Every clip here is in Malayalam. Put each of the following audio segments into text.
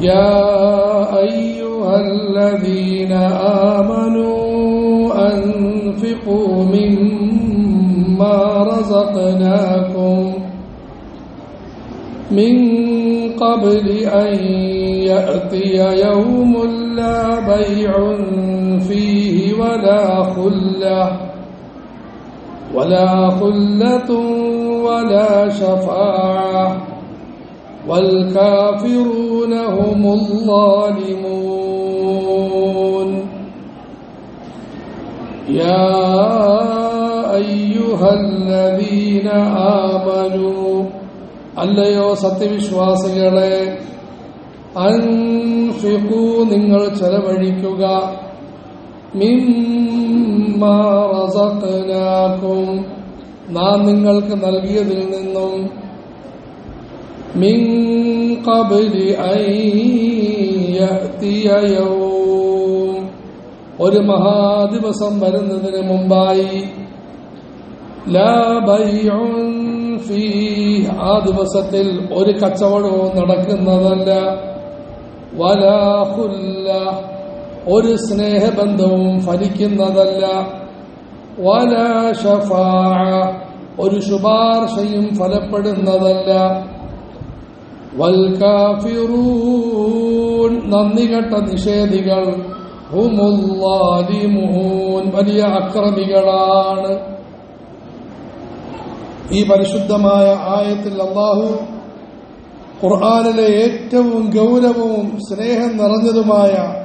يا أيها الذين آمنوا أنفقوا مما رزقناكم من قبل أن يأتي يوم لا بيع فيه ولا خلة ولا خلة ولا شفاعة والكافرون هم الظالمون يا أيها الذين آمنوا അല്ലയോ സത്യവിശ്വാസികളെ അൻഫിഖൂ നിങ്ങൾ ചെലവഴിക്കുക മിമ്മാ റസഖ്നാകും നാം നിങ്ങൾക്ക് നൽകിയതിൽ നിന്നും മിൻ قبل أن يأتي യൗം. ഒരു മഹാദിവസം വരുന്നതിന് മുമ്പായി ആ ദിവസത്തിൽ ഒരു കച്ചവടവും നടക്കുന്നതല്ല. വലാഹുല്ല ഒരു സ്നേഹബന്ധവും ഫലിക്കുന്നതല്ല. വലാ ഷഫാഅ ഒരു ശുപാർശയും ഫലപ്പെടുന്നതല്ല. വൽ കാഫിറൂൻ നന്ദികെട്ട നിഷേധികൾ. വലിയ അക്രമികളാണ്. ഈ പരിശുദ്ധമായ ആയത്തിൽ അള്ളാഹു ഖുർആാനിലെ ഏറ്റവും ഗൗരവവും സ്നേഹം നിറഞ്ഞതുമായ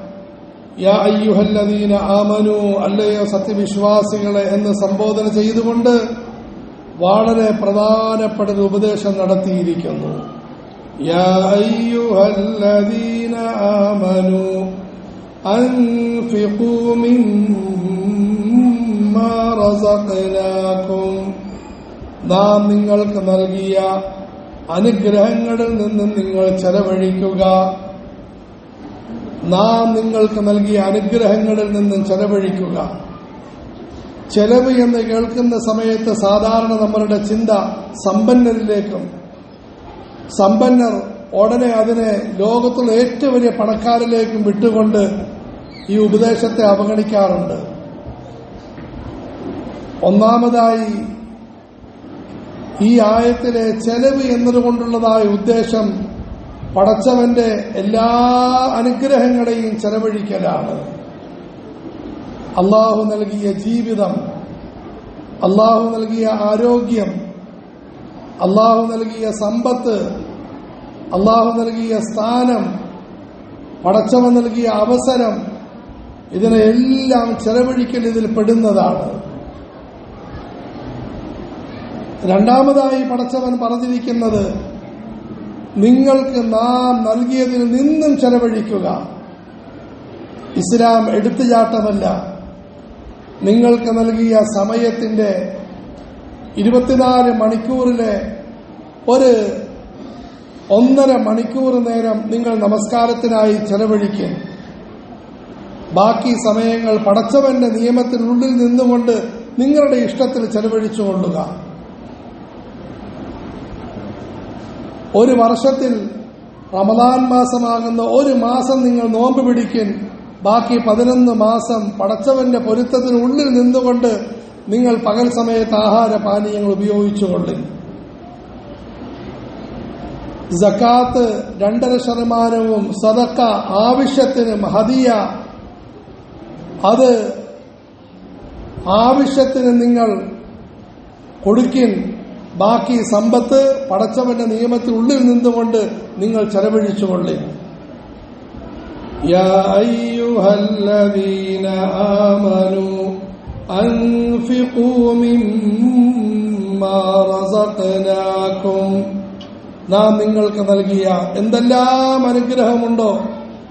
യാ അയ്യുഹല്ലദീന ആമനു അല്ലയോ സത്യവിശ്വാസികളെ എന്ന് സംബോധന ചെയ്തുകൊണ്ട് വളരെ പ്രധാനപ്പെട്ട ഉപദേശം നടത്തിയിരിക്കുന്നു. യാ الذين امنوا انفقوا مما رزقناكم. നാം നിങ്ങൾക്ക് നൽകിയ അനുഗ്രഹങ്ങളിൽ നിന്ന് നിങ്ങൾ ചെലവഴിക്കുക. നാം നിങ്ങൾക്ക് നൽകിയ അനുഗ്രഹങ്ങളിൽ നിന്നും ചെലവഴിക്കുക. ചെലവ് എന്ന് കേൾക്കുന്ന സമയത്ത് സാധാരണ നമ്മളുടെ ചിന്ത സമ്പന്നരിലേക്കും സമ്പന്നർ ഉടനെ അതിനെ ലോകത്തുള്ള ഏറ്റവും വലിയ പണക്കാരിലേക്കും വിട്ടുകൊണ്ട് ഈ ഉപദേശത്തെ അവഗണിക്കാറുണ്ട്. ഒന്നാമതായി ഈ ആയത്തിലെ ചെലവ് എന്നതുകൊണ്ടുള്ളതായ ഉദ്ദേശം പടച്ചവന്റെ എല്ലാ അനുഗ്രഹങ്ങളെയും ചെലവഴിക്കലാണ്. അള്ളാഹു നൽകിയ ജീവിതം അള്ളാഹു നൽകിയ ആരോഗ്യം അള്ളാഹു നൽകിയ സമ്പത്ത് അള്ളാഹു നൽകിയ സ്ഥാനം പടച്ചവൻ നൽകിയ അവസരം ഇതിനെല്ലാം ചെലവഴിക്കൽ ഇതിൽ പെടുന്നതാണ്. രണ്ടാമതായി പടച്ചവൻ പറഞ്ഞിരിക്കുന്നത് നിങ്ങൾക്ക് നാം നൽകിയതിൽ നിന്നും ചെലവഴിക്കുക. ഇസ്ലാം എടുത്തുചാട്ടമല്ല. നിങ്ങൾക്ക് നൽകിയ സമയത്തിന്റെ ഇരുപത്തിനാല് മണിക്കൂറിലെ ഒരു ഒന്നര മണിക്കൂർ നേരം നിങ്ങൾ നമസ്കാരത്തിനായി ചെലവഴിക്കും. ബാക്കി സമയങ്ങൾ പടച്ചവന്റെ നിയമത്തിനുള്ളിൽ നിന്നുകൊണ്ട് നിങ്ങളുടെ ഇഷ്ടത്തിൽ ചെലവഴിച്ചുകൊള്ളുക ഒരു വർഷത്തിൽ റമദാൻ മാസമാകുന്ന ഒരു മാസം നിങ്ങൾ നോമ്പ് പിടിക്കും. ബാക്കി പതിനൊന്ന് മാസം പടച്ചവന്റെ പൊരുത്തത്തിനുള്ളിൽ നിന്നുകൊണ്ട് നിങ്ങൾ പകൽ സമയത്ത് ആഹാര പാനീയങ്ങൾ ഉപയോഗിച്ചുകൊള്ളും ജക്കാത്ത് രണ്ടര ശതമാനവും സദക്ക ആവശ്യത്തിന് ഹദിയ അത് ആവശ്യത്തിന് നിങ്ങൾ കൊടുക്കിൻ ബാക്കി സമ്പത്ത് പടച്ചവന്റെ നിയമത്തിനുള്ളിൽ നിന്നുകൊണ്ട് നിങ്ങൾ ചെലവഴിച്ചുകൊള്ളിൻ يا أيها الذين آمنوا أنفقوا مما رزقناكم നാം നിങ്ങൾക്ക് നൽകിയ എന്തെല്ലാം അനുഗ്രഹമുണ്ടോ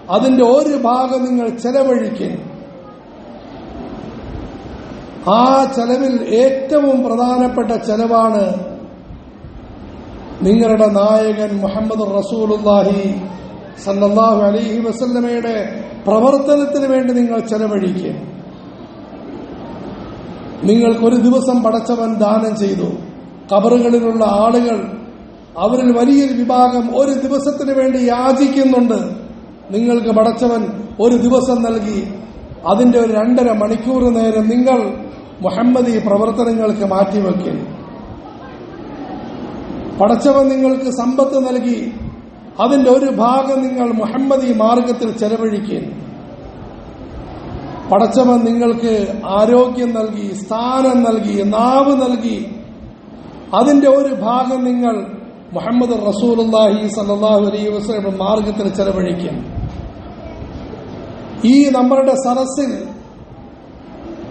അതിന്റെ ഒരു ഭാഗം നിങ്ങൾ ചെലവഴിക്കും ആ ചെലവിൽ ഏറ്റവും പ്രധാനപ്പെട്ട ചെലവാണ് നിങ്ങളുടെ നായകൻ മുഹമ്മദ് റസൂലുല്ലാഹി സല്ലല്ലാഹു അലൈഹി വസല്ലമയുടെ പ്രവർത്തനത്തിന് വേണ്ടി നിങ്ങൾ ചെലവഴിക്കും നിങ്ങൾക്കൊരു ദിവസം പടച്ചവൻ ദാനം ചെയ്തു. കബറുകളിലുള്ള ആളുകൾ അവരിൽ വലിയൊരു വിഭാഗം ഒരു ദിവസത്തിന് വേണ്ടി യാചിക്കുന്നുണ്ട്. നിങ്ങൾക്ക് പടച്ചവൻ ഒരു ദിവസം നൽകി. അതിന്റെ ഒരു രണ്ടര മണിക്കൂർ നേരം നിങ്ങൾ മുഹമ്മദി പ്രവർത്തനങ്ങൾക്ക് മാറ്റിവെക്കും. പടച്ചവൻ നിങ്ങൾക്ക് സമ്പത്ത് നൽകി. അതിന്റെ ഒരു ഭാഗം നിങ്ങൾ മുഹമ്മദി മാർഗത്തിൽ ചെലവഴിക്കും. പടച്ചവൻ നിങ്ങൾക്ക് ആരോഗ്യം നൽകി സ്ഥാനം നൽകി നാവ് നൽകി. അതിന്റെ ഒരു ഭാഗം നിങ്ങൾ മുഹമ്മദ് റസൂലി സല്ലാഹു അലൈ വസ്ലം മാർഗത്തിൽ ചെലവഴിക്കും. ഈ നമ്മളുടെ സരസിൽ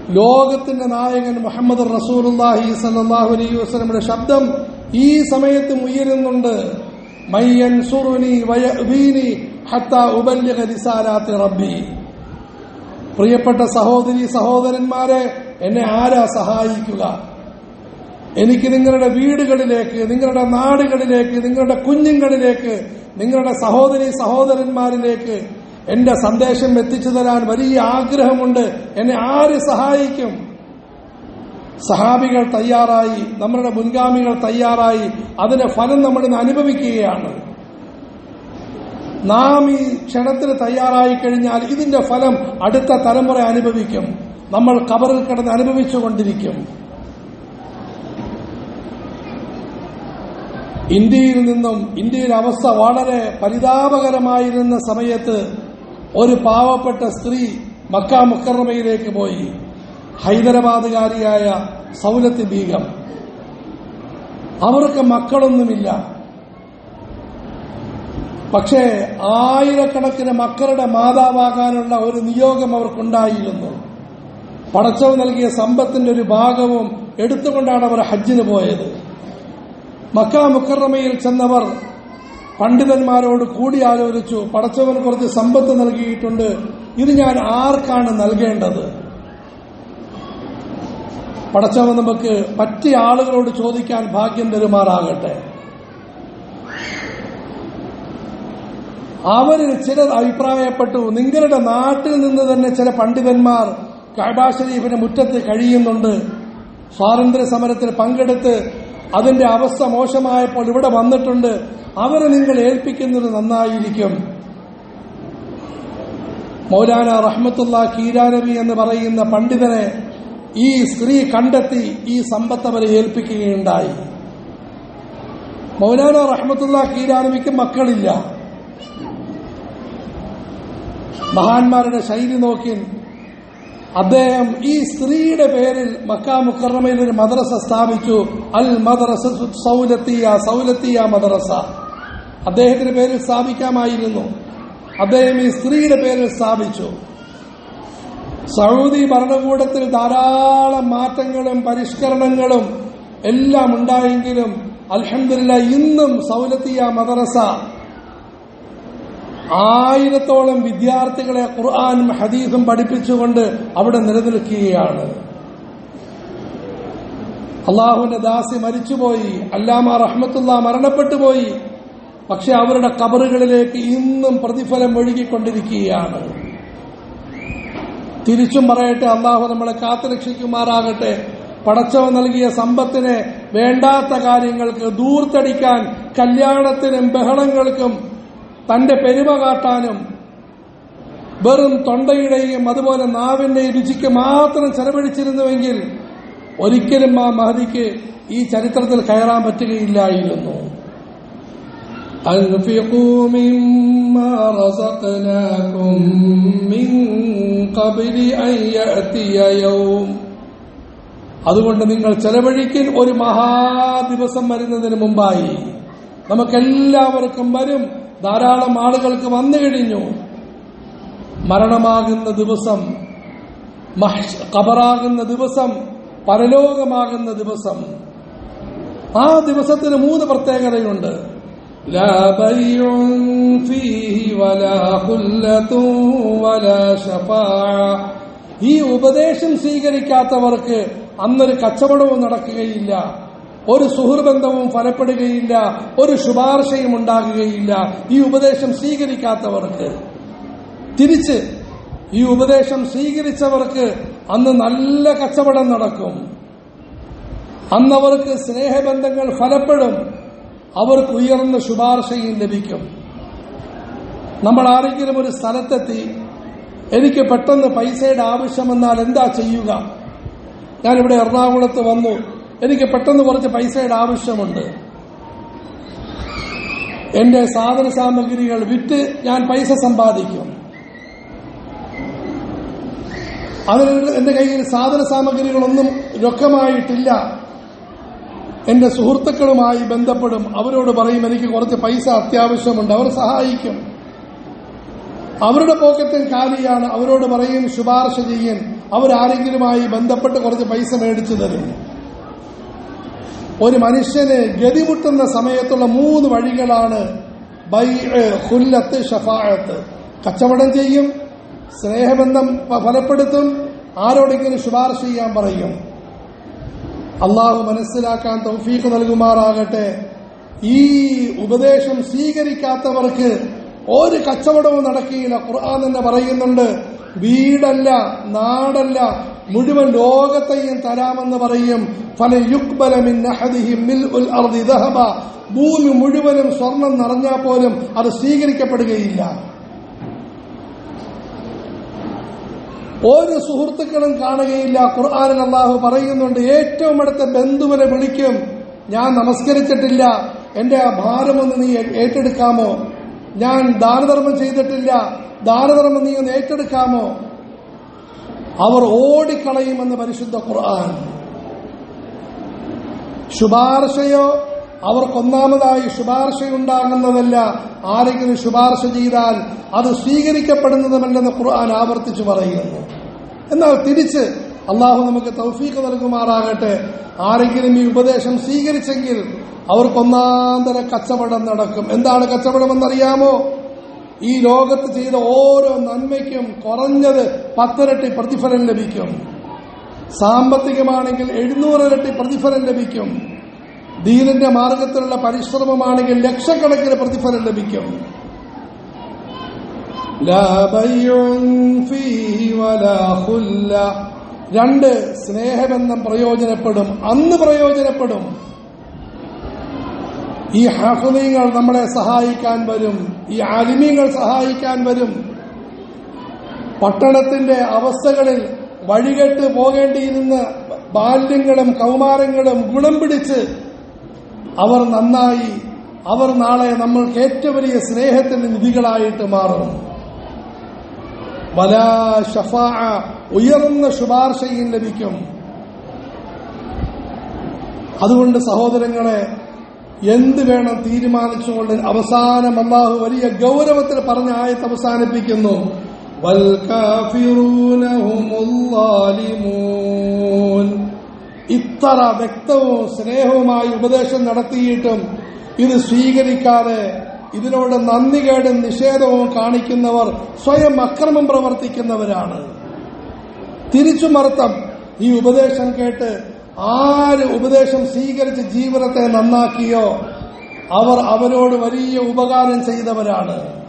ലോകത്തിന്റെ നായകൻ മുഹമ്മദ് റസൂലി സല്ലാഹു അലൈ വസ്ലമിന്റെ ശബ്ദം ഈ സമയത്ത് ഉയരുന്നുണ്ട്. മയ്യൻ സുറുനി വയബീനി ഹത്ത റിസാലാത്തി റബ്ബി. പ്രിയപ്പെട്ട സഹോദരി സഹോദരന്മാരെ എന്നെ ആരാ സഹായിക്കുക? എനിക്ക് നിങ്ങളുടെ വീടുകളിലേക്ക് നിങ്ങളുടെ നാടുകളിലേക്ക് നിങ്ങളുടെ കുഞ്ഞുങ്ങളിലേക്ക് നിങ്ങളുടെ സഹോദരി സഹോദരന്മാരിലേക്ക് എന്റെ സന്ദേശം എത്തിച്ചു തരാൻ വലിയ ആഗ്രഹമുണ്ട്. എന്നെ ആര് സഹായിക്കും? സഹാബികൾ തയ്യാറായി നമ്മുടെ മുൻഗാമികൾ തയ്യാറായി അതിന്റെ ഫലം നമ്മൾ ഇന്ന് അനുഭവിക്കുകയാണ്. നാം ഈ ക്ഷണത്തിന് തയ്യാറായി കഴിഞ്ഞാൽ ഇതിന്റെ ഫലം അടുത്ത തലമുറ അനുഭവിക്കും. നമ്മൾ കബറിൽ കിടന്ന് അനുഭവിച്ചുകൊണ്ടിരിക്കും ഇന്ത്യയിൽ നിന്നും ഇന്ത്യയിലെ അവസ്ഥ വളരെ പരിതാപകരമായിരുന്ന സമയത്ത് ഒരു പാവപ്പെട്ട സ്ത്രീ മക്ക മുക്കറമയിലേക്ക് പോയി. ഹൈദരാബാദുകാരിയായ സൗലത്ത് ബീഗം. അവർക്ക് മക്കളൊന്നുമില്ല. പക്ഷേ ആയിരക്കണക്കിന് മക്കളുടെ മാതാവാകാനുള്ള ഒരു നിയോഗം അവർക്കുണ്ടായിരുന്നു. പടച്ചവ് നൽകിയ സമ്പത്തിന്റെ ഒരു ഭാഗവും എടുത്തുകൊണ്ടാണ് അവർ ഹജ്ജിന് പോയത്. മക്ക മുക്കറമയിൽ ചെന്നവർ പണ്ഡിതന്മാരോട് കൂടി ആലോചിച്ചു പടച്ചവന് കുറച്ച് സമ്പത്ത് നൽകിയിട്ടുണ്ട് ഇത് ഞാൻ ആർക്കാണ് നൽകേണ്ടത്? പടച്ചവൻ നമുക്ക് പറ്റിയ ആളുകളോട് ചോദിക്കാൻ ഭാഗ്യം തരുമാറാകട്ടെ. അവരിൽ ചിലർ അഭിപ്രായപ്പെട്ടു. നിങ്ങളുടെ നാട്ടിൽ നിന്ന് തന്നെ ചില പണ്ഡിതന്മാർ കഅബ ഷരീഫിന്റെ മുറ്റത്ത് കഴിയുന്നുണ്ട്. സ്വാതന്ത്ര്യ സമരത്തിൽ പങ്കെടുത്ത് അതിന്റെ അവസ്ഥ മോശമായപ്പോൾ ഇവിടെ വന്നിട്ടുണ്ട്. അവരെ നിങ്ങൾ ഏൽപ്പിക്കുന്നത് നന്നായിരിക്കും. മൗലാന റഹ്മത്തുള്ള കീരാനബി എന്ന് പറയുന്ന പണ്ഡിതനെ ഈ സ്ത്രീ കണ്ടെത്തി ഈ സമ്പത്ത് അവരെ ഏൽപ്പിക്കുകയുണ്ടായി. മൗലാന റഹ്മത്തുള്ള കീരാനബിക്ക് മക്കളില്ല. മഹാന്മാരുടെ ശൈലി നോക്കി അദ്ദേഹം ഈ സ്ത്രീയുടെ പേരിൽ മക്ക മുക്കറമയിൽ ഒരു മദ്രസ സ്ഥാപിച്ചു. അൽ മദ്രസ സൗലത്തിയ സൗലത്തിയ മദ്രസ. അദ്ദേഹത്തിന്റെ പേരിൽ സ്ഥാപിക്കാമായിരുന്നു. അദ്ദേഹം ഈ സ്ത്രീയുടെ പേരിൽ സ്ഥാപിച്ചു. സൗദി ഭരണകൂടത്തിൽ ധാരാളം മാറ്റങ്ങളും പരിഷ്കരണങ്ങളും എല്ലാം ഉണ്ടായെങ്കിലും അലഹമില്ല ഇന്നും സൗലത്തിയ മദ്രസ ആയിരത്തോളം വിദ്യാർത്ഥികളെ ഖുർആാനും ഹദീസും പഠിപ്പിച്ചുകൊണ്ട് അവിടെ നിലനിൽക്കുകയാണ്. അള്ളാഹുവിന്റെ ദാസി മരിച്ചുപോയി അല്ലാമ റഹ്മത്തുള്ള മരണപ്പെട്ടുപോയി പക്ഷെ അവരുടെ കബറുകളിലേക്ക് ഇന്നും പ്രതിഫലം ഒഴുകിക്കൊണ്ടിരിക്കുകയാണ്. തിരിച്ചും പറയട്ടെ അള്ളാഹു നമ്മളെ കാത്തുരക്ഷിക്കുമാറാകട്ടെ. പടച്ചവൻ നൽകിയ സമ്പത്തിനെ വേണ്ടാത്ത കാര്യങ്ങൾക്ക് ദൂർത്തടിക്കാൻ കല്യാണത്തിനും ബഹളങ്ങൾക്കും തന്റെ പെരുമ കാട്ടാനും വെറും തൊണ്ടയുടെയും അതുപോലെ നാവിന്റെയും രുചിക്ക് മാത്രം ചെലവഴിച്ചിരുന്നുവെങ്കിൽ ഒരിക്കലും ആ മഹതിക്ക് ഈ ചരിത്രത്തിൽ കയറാൻ പറ്റുകയില്ലായിരുന്നു أنفقوا مما رزقناكم من قبل أن يأتي يوم അതുകൊണ്ട് നിങ്ങൾ ചെലവഴിക്കൽ ഒരു മഹാദിവസം വരുന്നതിന് മുമ്പായി നമുക്കെല്ലാവർക്കും വരും ധാരാളം ആളുകൾക്ക് വന്നു കഴിഞ്ഞു. മരണമാകുന്ന ദിവസം കബറാകുന്ന ദിവസം പരലോകമാകുന്ന ദിവസം. ആ ദിവസത്തിന് മൂന്ന് പ്രത്യേകതയുണ്ട്. ഈ ഉപദേശം സ്വീകരിക്കാത്തവർക്ക് അന്നൊരു കച്ചവടവും നടക്കുകയില്ല. ഒരു സുഹൃബന്ധവും ഫലപ്പെടുകയില്ല ഒരു ശുപാർശയും ഉണ്ടാകുകയില്ല. ഈ ഉപദേശം സ്വീകരിക്കാത്തവർക്ക് തിരിച്ച് ഈ ഉപദേശം സ്വീകരിച്ചവർക്ക് അന്ന് നല്ല കച്ചവടം നടക്കും. അന്നവർക്ക് സ്നേഹബന്ധങ്ങൾ ഫലപ്പെടും അവർക്ക് ഉയർന്ന ശുപാർശയും ലഭിക്കും. നമ്മൾ ആരെങ്കിലും ഒരു സ്ഥലത്തെത്തി എനിക്ക് പെട്ടെന്ന് പൈസയുടെ ആവശ്യം വന്നാൽ എന്താ ചെയ്യുക? ഞാനിവിടെ എറണാകുളത്ത് വന്നു. എനിക്ക് പെട്ടെന്ന് കുറച്ച് പൈസയുടെ ആവശ്യമുണ്ട്. എന്റെ സാധന സാമഗ്രികൾ വിറ്റ് ഞാൻ പൈസ സമ്പാദിക്കും. അതിന് എന്റെ കയ്യിൽ സാധന സാമഗ്രികളൊന്നും രൊക്കമായിട്ടില്ല. എന്റെ സുഹൃത്തുക്കളുമായി ബന്ധപ്പെടും. അവരോട് പറയും എനിക്ക് കുറച്ച് പൈസ അത്യാവശ്യമുണ്ട്. അവർ സഹായിക്കും. അവരുടെ പോക്കറ്റും കാലിയാണ്. അവരോട് പറയും ശുപാർശ ചെയ്യും. അവരാരെങ്കിലുമായി ബന്ധപ്പെട്ട് കുറച്ച് പൈസ മേടിച്ചു തരും. ഒരു മനുഷ്യന് ഗതിമുട്ടുന്ന സമയത്തുള്ള മൂന്ന് വഴികളാണ് ബൈ ഹുല്ലത്ത് ഷഫായത്ത് കച്ചവടം ചെയ്യും സ്നേഹബന്ധം ഫലപ്പെടുത്തും ആരോടെങ്കിലും ശുപാർശ ചെയ്യാൻ പറയും. അള്ളാഹു മനസ്സിലാക്കാൻ തൗഫീഖ് നൽകുമാറാകട്ടെ. ഈ ഉപദേശം സ്വീകരിക്കാത്തവർക്ക് ഒരു കച്ചവടവും നടക്കുകയില്ല ഖുർആൻ തന്നെ പറയുന്നുണ്ട് വീടല്ല നാടല്ല മുഴുവൻ ലോകത്തെയും തരാമെന്ന് പറയും. ഫല യുക്ബലമിൻ ഭൂമി മുഴുവനും സ്വർണം നിറഞ്ഞാൽ പോലും അത് സ്വീകരിക്കപ്പെടുകയില്ല. ഒരു സുഹൃത്തുക്കളും കാണുകയില്ല. ഖുർആാനിൽ അള്ളാഹു പറയുന്നുണ്ട് ഏറ്റവും അടുത്ത ബന്ധുവിനെ വിളിക്കും ഞാൻ നമസ്കരിച്ചിട്ടില്ല എന്റെ ആ ഭാരമൊന്ന് നീ ഏറ്റെടുക്കാമോ? ഞാൻ ദാനധർമ്മം ചെയ്തിട്ടില്ല. ദാനധർമ്മം നീ ഒന്ന് ഏറ്റെടുക്കാമോ? അവർ ഓടിക്കളയുമെന്ന് പരിശുദ്ധ ഖുർആൻ. ശുപാർശയോ അവർക്കൊന്നാമതായി ശുപാർശയുണ്ടാകുന്നതല്ല. ആരെങ്കിലും ശുപാർശ ചെയ്താൽ അത് സ്വീകരിക്കപ്പെടുന്നതുമല്ലെന്ന് ഖുർആൻ ആവർത്തിച്ചു പറയുന്നു. എന്നാൽ തിരിച്ച് അള്ളാഹു നമുക്ക് തൗഫീഖ് നൽകുമാറാകട്ടെ. ആരെങ്കിലും ഈ ഉപദേശം സ്വീകരിച്ചെങ്കിൽ അവർക്കൊന്നാന്തര കച്ചവടം നടക്കും. എന്താണ് കച്ചവടം എന്നറിയാമോ ഈ ലോകത്ത് ചെയ്ത ഓരോ നന്മയ്ക്കും കുറഞ്ഞത് പത്തിരട്ടി പ്രതിഫലം ലഭിക്കും. സാമ്പത്തികമാണെങ്കിൽ എഴുന്നൂറിരട്ടി പ്രതിഫലം ലഭിക്കും. ദീനിന്റെ മാർഗത്തിലുള്ള പരിശ്രമമാണെങ്കിൽ ലക്ഷക്കണക്കിന് പ്രതിഫലം ലഭിക്കും. രണ്ട് സ്നേഹബന്ധം പ്രയോജനപ്പെടും അന്ന് പ്രയോജനപ്പെടും. ഈ ഹാഫുമീങ്ങൾ നമ്മളെ സഹായിക്കാൻ വരും. ഈ ആലിമീങ്ങൾ സഹായിക്കാൻ വരും. പട്ടണത്തിന്റെ അവസ്ഥകളിൽ വഴികെട്ട് പോകേണ്ടിയിരുന്ന ബാല്യങ്ങളും കൗമാരങ്ങളും ഗുണം പിടിച്ച് അവർ നന്നായി അവർ നാളെ നമ്മൾക്ക് ഏറ്റവും വലിയ സ്നേഹത്തിന്റെ നിധികളായിട്ട് മാറും. വല ഷഫാ ഉയർന്ന ശുപാർശയും ലഭിക്കും. അതുകൊണ്ട് സഹോദരങ്ങളെ എന്ത് വേണം തീരുമാനിച്ചുകൊണ്ട് അവസാനം അള്ളാഹു വലിയ ഗൗരവത്തിൽ പറഞ്ഞ ആയത്ത് അവസാനിപ്പിക്കുന്നു. ഇത്ര വ്യക്തവും സ്നേഹവുമായി ഉപദേശം നടത്തിയിട്ടും ഇത് സ്വീകരിക്കാതെ ഇതിനോട് നന്ദികേടും നിഷേധവും കാണിക്കുന്നവർ സ്വയം അക്രമം പ്രവർത്തിക്കുന്നവരാണ് തിരിച്ചു തിരിച്ചുമർത്ഥം ഈ ഉപദേശം കേട്ട് ആര് ഉപദേശം സ്വീകരിച്ച് ജീവിതത്തെ നന്നാക്കിയോ? അവർ അവനോട് വലിയ ഉപകാരം ചെയ്തവരാണ്.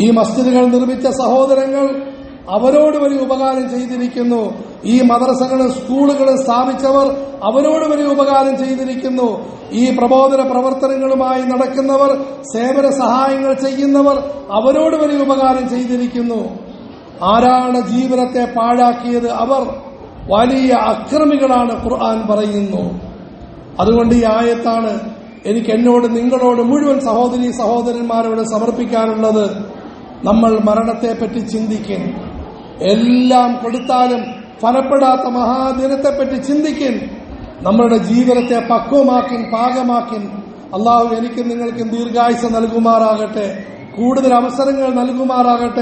ഈ മസ്ജിദുകൾ നിർമ്മിച്ച സഹോദരങ്ങൾ അവരോട് വലിയ ഉപകാരം ചെയ്തിരിക്കുന്നു. ഈ മദ്രസകളും സ്കൂളുകളും സ്ഥാപിച്ചവർ അവരോട് വലിയ ഉപകാരം ചെയ്തിരിക്കുന്നു. ഈ പ്രബോധന പ്രവർത്തനങ്ങളുമായി നടക്കുന്നവർ സേവന സഹായങ്ങൾ ചെയ്യുന്നവർ അവരോട് വലിയ ഉപകാരം ചെയ്തിരിക്കുന്നു. ആരാണ് ജീവിതത്തെ പാഴാക്കിയത്? അവർ വലിയ അക്രമികളാണ് ഖുർആൻ പറയുന്നു. അതുകൊണ്ട് ഈ ആയത്താണ് എനിക്ക് എന്നോട് നിങ്ങളോട് മുഴുവൻ സഹോദരി സഹോദരന്മാരോട് സമർപ്പിക്കാനുള്ളത്. നമ്മൾ മരണത്തെപ്പറ്റി ചിന്തിക്കും എല്ലാം കൊടുത്താലും ഫലപ്പെടാത്ത മഹാദിനത്തെപ്പറ്റി ചിന്തിക്കും നമ്മളുടെ ജീവിതത്തെ പക്വമാക്കി പാകമാക്കി അള്ളാഹു എനിക്കും നിങ്ങൾക്കും ദീർഘായുസ നൽകുമാറാകട്ടെ. കൂടുതൽ അവസരങ്ങൾ നൽകുമാറാകട്ടെ.